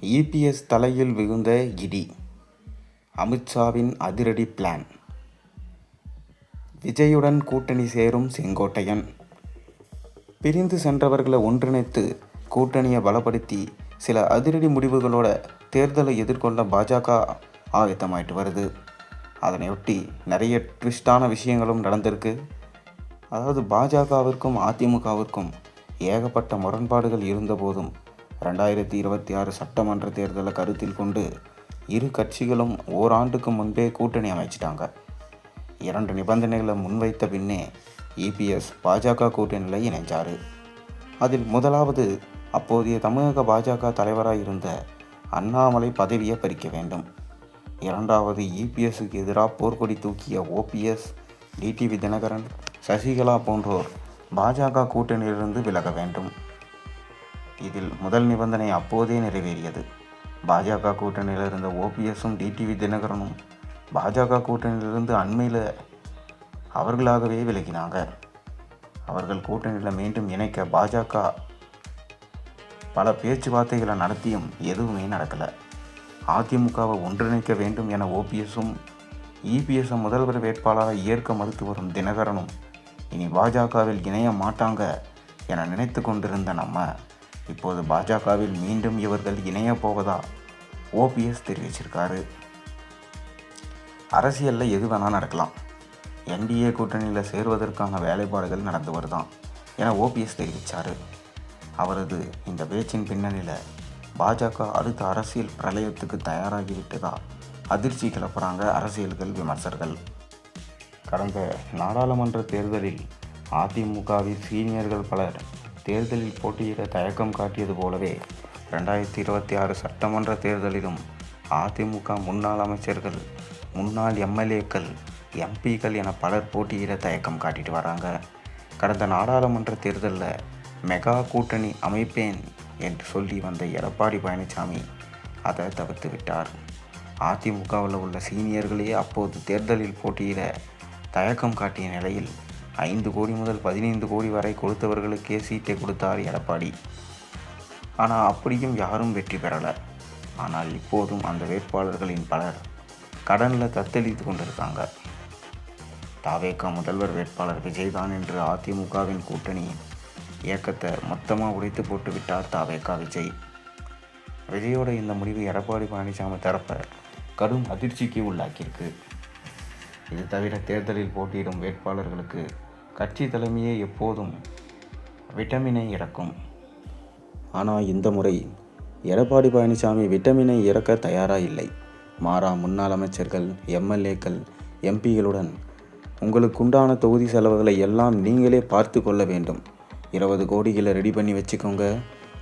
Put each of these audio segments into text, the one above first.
EPS தலையில் விழுந்த இடி. அமித்ஷாவின் அதிரடி பிளான். விஜயுடன் கூட்டணி சேரும் செங்கோட்டையன். பிரிந்து சென்றவர்களை ஒன்றிணைத்து கூட்டணியை பலப்படுத்தி சில அதிரடி முடிவுகளோட தேர்தலை எதிர்கொள்ள பாஜக ஆயத்தமாயிட்டு வருது. அதனையொட்டி நிறைய ட்விஸ்டான விஷயங்களும் நடந்திருக்கு. அதாவது பாஜகவிற்கும் அதிமுகவிற்கும் ஏகப்பட்ட முரண்பாடுகள் இருந்தபோதும் ரெண்டாயிரத்தி இருபத்தி ஆறு சட்டமன்ற தேர்தலை கருத்தில் கொண்டு இரு கட்சிகளும் ஓராண்டுக்கு முன்பே கூட்டணி அமைச்சிட்டாங்க. இரண்டு நிபந்தனைகளை முன்வைத்த பின்னே இபிஎஸ் பாஜக கூட்டணியில் இணைஞ்சார். அதில் முதலாவது அப்போதைய தமிழக பாஜக தலைவராக இருந்த அண்ணாமலை பதவியை பறிக்க வேண்டும். இரண்டாவது இபிஎஸ்க்கு எதிராக போர்க்கொடி தூக்கிய ஓபிஎஸ் டிடிவி தினகரன் சசிகலா போன்றோர் பாஜக கூட்டணியிலிருந்து விலக வேண்டும். இதில் முதல் நிபந்தனை அப்போதே நிறைவேறியது. பாஜக கூட்டணியில் இருந்த ஓபிஎஸும் டிடிவி தினகரனும் பாஜக கூட்டணியிலிருந்து அண்மையில் அவர்களாகவே விலகினாங்க. அவர்கள் கூட்டணியில் மீண்டும் இணைக்க பாஜக பல பேச்சுவார்த்தைகளை நடத்தியும் எதுவுமே நடக்கலை. அதிமுகவை ஒன்றிணைக்க வேண்டும் என ஓபிஎஸும் இபிஎஸ் முதல்வர் வேட்பாளராக ஏற்க மறுத்து வரும் தினகரனும் இனி பாஜகவில் இணைய மாட்டாங்க என நினைத்து கொண்டிருந்த நம்ம இப்போது பாஜகவில் மீண்டும் இவர்கள் இணைய போவதா? ஓபிஎஸ் தெரிவிச்சிருக்காரு. அரசியலில் எது வேணால் நடக்கலாம். என்டிஏ கூட்டணியில் சேருவதற்கான வேலைப்பாடுகள் நடந்து வருதான் என ஓபிஎஸ் தெரிவித்தார் அவரது இந்த பேச்சின் பின்னணியில் பாஜக அடுத்த அரசியல் பிரளயத்துக்கு தயாராகிவிட்டதா? அதிர்ச்சி கிளப்புறாங்க அரசியல்கள் விமர்சகர்கள். கடந்த நாடாளுமன்ற தேர்தலில் அதிமுகவில் சீனியர்கள் பலர் தேர்தலில் போட்டியிட தயக்கம் காட்டியது போலவே ரெண்டாயிரத்தி இருபத்தி ஆறு சட்டமன்ற தேர்தலிலும் அதிமுக முன்னாள் அமைச்சர்கள் முன்னாள் எம்எல்ஏக்கள் எம்பிக்கள் என பலர் போட்டியிட தயக்கம் காட்டிட்டு வராங்க. கடந்த நாடாளுமன்ற தேர்தலில் மெகா கூட்டணி அமைப்பேன் என்று சொல்லி வந்த எடப்பாடி பழனிசாமி அதை தவிர்த்து விட்டார். அதிமுகவில் உள்ள சீனியர்களே அப்போது தேர்தலில் போட்டியிட தயக்கம் காட்டிய நிலையில் ஐந்து கோடி முதல் பதினைந்து கோடி வரை கொடுத்தவர்களுக்கே சீட்டை கொடுத்தார் எடப்பாடி. ஆனால் அப்படியும் யாரும் வெற்றி பெறலை. ஆனால் இப்போதும் அந்த வேட்பாளர்களின் பலர் கடனில் தத்தளித்து கொண்டிருக்காங்க. தாவேக்கா முதல்வர் வேட்பாளர் விஜய்தான் என்று அதிமுகவின் கூட்டணி இயக்கத்தை மொத்தமாக உடைத்து போட்டு விட்டார் தாவேக்கா விஜய். விஜயோட இந்த முடிவு எடப்பாடி பழனிசாமி தரப்ப கடும் அதிர்ச்சிக்கு உள்ளாக்கியிருக்கு. இது தவிர தேர்தலில் போட்டியிடும் வேட்பாளர்களுக்கு கட்சி தலைமையே எப்போதும் விட்டமினை இறக்கும். ஆனால் இந்த முறை எடப்பாடி பழனிசாமி விட்டமினை இறக்க தயாராக இல்லை மாறா முன்னாள் அமைச்சர்கள் எம்எல்ஏக்கள் எம்பிகளுடன் உங்களுக்குண்டான தொகுதி செலவுகளை எல்லாம் நீங்களே பார்த்து கொள்ள வேண்டும். இருபது கோடிகளை ரெடி பண்ணி வச்சுக்கோங்க.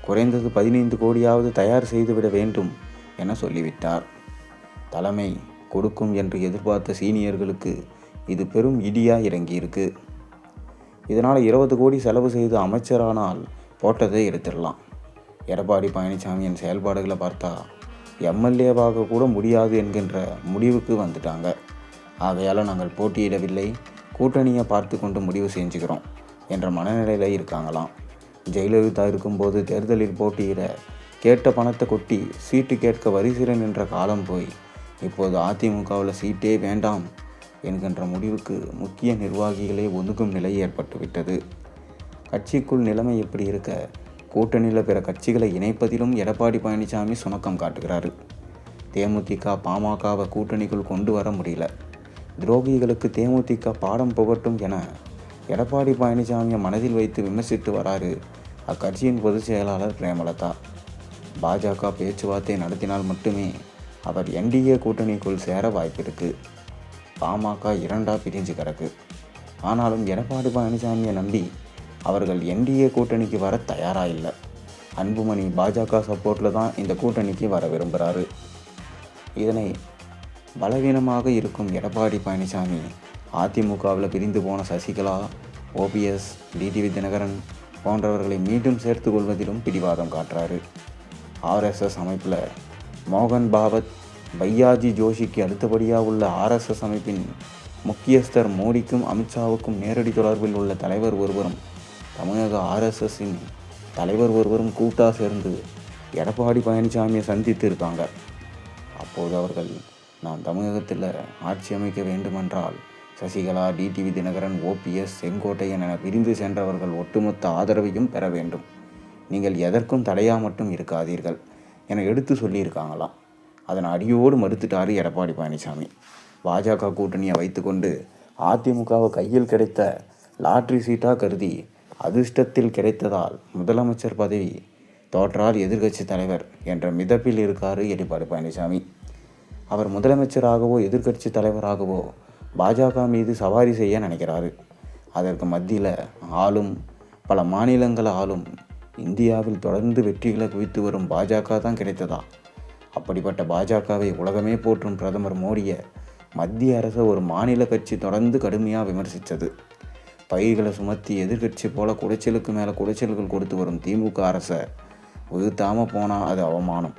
குறைந்தது பதினைந்து கோடியாவது தயார் செய்துவிட வேண்டும் என சொல்லிவிட்டார். தலைமை கொடுக்கும் என்று எதிர்பார்த்த சீனியர்களுக்கு இது பெரும் இடியாக இறங்கியிருக்கு. இதனால் இருபது கோடி செலவு செய்து அமைச்சரானால் போட்டதை எடுத்துடலாம். எடப்பாடி பழனிசாமியின் செயல்பாடுகளை பார்த்தா எம்எல்ஏவாக கூட முடியாது என்கின்ற முடிவுக்கு வந்துட்டாங்க. ஆகையால் நாங்கள் போட்டியிடவில்லை. கூட்டணியை பார்த்து கொண்டு முடிவு செஞ்சுக்கிறோம் என்ற மனநிலையில் இருக்காங்களாம். ஜெயலலிதா இருக்கும்போது தேர்தலில் போட்டியிட கேட்ட பணத்தை கொட்டி சீட்டு கேட்க வரிசிற நின்ற காலம் போய் இப்போது அதிமுகவில் சீட்டே வேண்டாம். என்கின்ற முடிவுக்கு முக்கிய நிர்வாகிகளே ஒதுக்கும் நிலை ஏற்பட்டுவிட்டது. கட்சிக்குள் நிலைமை எப்படி இருக்க? கூட்டணியில் பிற கட்சிகளை இணைப்பதிலும் எடப்பாடி பழனிசாமி சுணக்கம் காட்டுகிறாரு. தேமுதிக பாமகவை கூட்டணிக்குள் கொண்டு வர முடியல. துரோகிகளுக்கு தேமுதிக பாடம் புகட்டும் என எடப்பாடி பழனிசாமியை மனதில் வைத்து விமர்சித்து வராரு அக்கட்சியின் பொதுச் செயலாளர் பிரேமலதா. பாஜக பேச்சுவார்த்தை நடத்தினால் மட்டுமே அவர் என்டிஏ கூட்டணிக்குள் சேர வாய்ப்பிருக்கு. பாமக இரண்டாக பிரிஞ்சு கிடக்கு. ஆனாலும் எடப்பாடி பழனிசாமியை நம்பி அவர்கள் என்டிஏ கூட்டணிக்கு வர தயாராக இல்லை. அன்புமணி பாஜக சப்போர்ட்டில் தான் இந்த கூட்டணிக்கு வர விரும்புகிறாரு இதனை பலவீனமாக இருக்கும் எடப்பாடி பழனிசாமி அதிமுகவில் பிரிந்து போன சசிகலா ஓபிஎஸ் டிடிவி தினகரன் போன்றவர்களை மீண்டும் சேர்த்து கொள்வதிலும் பிடிவாதம் காட்டுறாரு. ஆர்எஸ்எஸ் அமைப்பில் மோகன் பாவத் பையாஜி ஜோஷிக்கு அடுத்தபடியாக உள்ள ஆர்எஸ்எஸ் அமைப்பின் முக்கியஸ்தர் மோடிக்கும் அமித்ஷாவுக்கும் நேரடி தொடர்பில் உள்ள தலைவர் ஒருவரும் தமிழக ஆர்எஸ்எஸ்ஸின் தலைவர் ஒருவரும் கூட்டாக சேர்ந்து எடப்பாடி பழனிசாமியை சந்தித்து இருக்காங்க அப்போது அவர்கள் நாம் தமிழகத்தில் ஆட்சி அமைக்க வேண்டுமென்றால் சசிகலா டிடிவி தினகரன் ஓபிஎஸ் செங்கோட்டையன் என பிரிந்து சென்றவர்கள் ஒட்டுமொத்த ஆதரவையும் பெற வேண்டும். நீங்கள் எதற்கும் தடையாக மட்டும் இருக்காதீர்கள் என எடுத்து சொல்லியிருக்காங்களாம். அதனை அடியோடு மறுத்துட்டாரு எடப்பாடி பழனிசாமி. பாஜக கூட்டணியை வைத்துக்கொண்டு அதிமுகவை கையில் கிடைத்த லாட்ரி சீட்டாக கருதி அதிர்ஷ்டத்தில் கிடைத்ததால் முதலமைச்சர் பதவி தோற்றால் எதிர்க்கட்சி தலைவர் என்ற மிதப்பில் இருக்காரு எடப்பாடி பழனிசாமி. அவர் முதலமைச்சராகவோ எதிர்க்கட்சி தலைவராகவோ பாஜக மீது சவாரி செய்ய நினைக்கிறாரு. அதற்கு மத்தியில் ஆளும் பல மாநிலங்கள் ஆளும் இந்தியாவில் தொடர்ந்து வெற்றிகளை குவித்து வரும் பாஜக தான் கிடைத்ததா? அப்படிப்பட்ட பாஜகவை உலகமே போற்றும் பிரதமர் மோடியை மத்திய அரசு ஒரு மாநில கட்சி தொடர்ந்து கடுமையாக விமர்சித்தது. பயிர்களை சுமத்தி எதிர்க்கட்சி போல குடைச்சலுக்கு மேலே குடைச்சல்கள் கொடுத்து வரும் திமுக அரசை உதிர்த்தாமல் போனால் அது அவமானம்.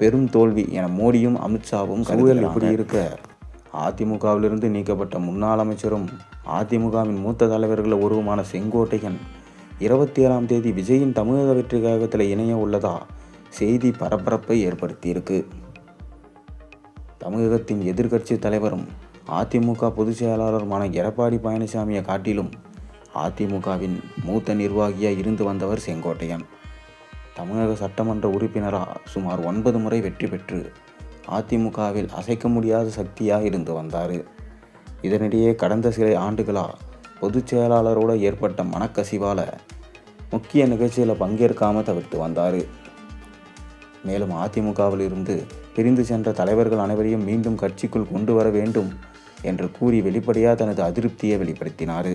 பெரும் தோல்வி என மோடியும் அமித்ஷாவும் சூழல் இப்படி இருக்க. அதிமுகவிலிருந்து நீக்கப்பட்ட முன்னாள் அமைச்சரும் அதிமுகவின் மூத்த தலைவர்கள் ஒருவமான செங்கோட்டையன் இருபத்தி ஏழாம் தேதி விஜயின் தமிழக வெற்றி கழகத்தில் இணைய உள்ளதா? செய்தி பரபரப்பை ஏற்படுத்தியிருக்கு. தமிழகத்தின் எதிர்க்கட்சி தலைவரும் அதிமுக பொதுச் செயலாளருமான எடப்பாடி பழனிசாமியை காட்டிலும் அதிமுகவின் மூத்த நிர்வாகியாக இருந்து வந்தவர் செங்கோட்டையன். தமிழக சட்டமன்ற உறுப்பினராக சுமார் ஒன்பது முறை வெற்றி பெற்று அதிமுகவில் அசைக்க முடியாத சக்தியாக இருந்து வந்தார். இதனிடையே கடந்த சில ஆண்டுகளாக பொதுச் செயலாளரோடு ஏற்பட்ட மனக்கசிவால் முக்கிய நிகழ்ச்சியில் பங்கேற்காமல் தவிர்த்து வந்தார். மேலும் அதிமுகவில் இருந்து பிரிந்து சென்ற தலைவர்கள் அனைவரையும் மீண்டும் கட்சிக்குள் கொண்டு வர வேண்டும் என்று கூறி வெளிப்படையாக தனது அதிருப்தியை வெளிப்படுத்தினார்.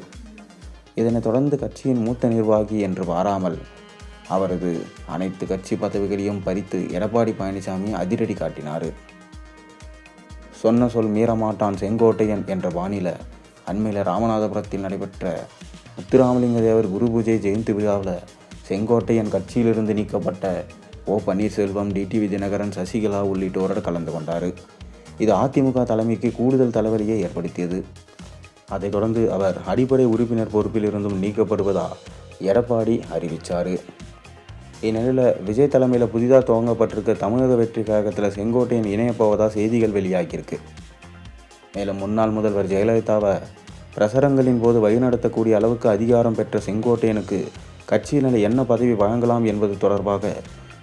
இதனைத் தொடர்ந்து கட்சியின் மூத்த நிர்வாகி என்று வாராமல் அவரது அனைத்து கட்சி பதவிகளையும் பறித்து எடப்பாடி பழனிசாமி அதிரடி காட்டினார். சொன்ன சொல் மீறமாட்டான் செங்கோட்டையன் என்ற பாணியில் அண்மையில் ராமநாதபுரத்தில் நடைபெற்ற முத்துராமலிங்க தேவர் குரு பூஜை ஜெயந்தி விழாவில் செங்கோட்டையன் கட்சியிலிருந்து நீக்கப்பட்ட ஓ பன்னீர்செல்வம் டிடிவி தினகரன் சசிகலா உள்ளிட்டோரோடு கலந்து கொண்டார். இது அதிமுக தலைமைக்கு கூடுதல் தலைவலியை ஏற்படுத்தியது. அதைத் தொடர்ந்து அவர் அடிப்படை உறுப்பினர் பொறுப்பில் இருந்தும் நீக்கப்படுவதா எடப்பாடி அறிவித்தார் இந்நிலையில் விஜய் தலைமையில் புதிதாக துவங்கப்பட்டிருக்க தமிழக வெற்றி கழகத்தில் செங்கோட்டையன் இணையப்போவதாக செய்திகள் வெளியாகியிருக்கு. மேலும் முன்னாள் முதல்வர் ஜெயலலிதாவை பிரசரங்களின் போது வழிநடத்தக்கூடிய அளவுக்கு அதிகாரம் பெற்ற செங்கோட்டையனுக்கு கட்சியினர் என்ன பதவி வழங்கலாம் என்பது தொடர்பாக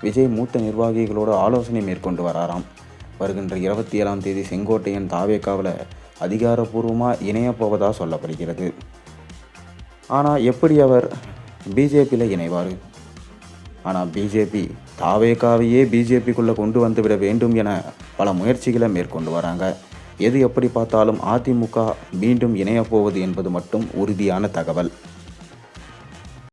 விஜய் மூத்த நிர்வாகிகளோடு ஆலோசனை மேற்கொண்டு வராராம். வருகின்ற இருபத்தி ஏழாம் தேதி செங்கோட்டையன் தாவேக்காவில் அதிகாரப்பூர்வமாக இணையப்போவதாக சொல்லப்படுகிறது. ஆனால் எப்படி அவர் பிஜேபியில் இணைவார்? ஆனால் பிஜேபி தாவேக்காவையே பிஜேபிக்குள்ளே கொண்டு வந்துவிட வேண்டும் என பல முயற்சிகளை மேற்கொண்டு வராங்க. எது எப்படி பார்த்தாலும் அதிமுக மீண்டும் இணையப்போவது என்பது மட்டும் உறுதியான தகவல்.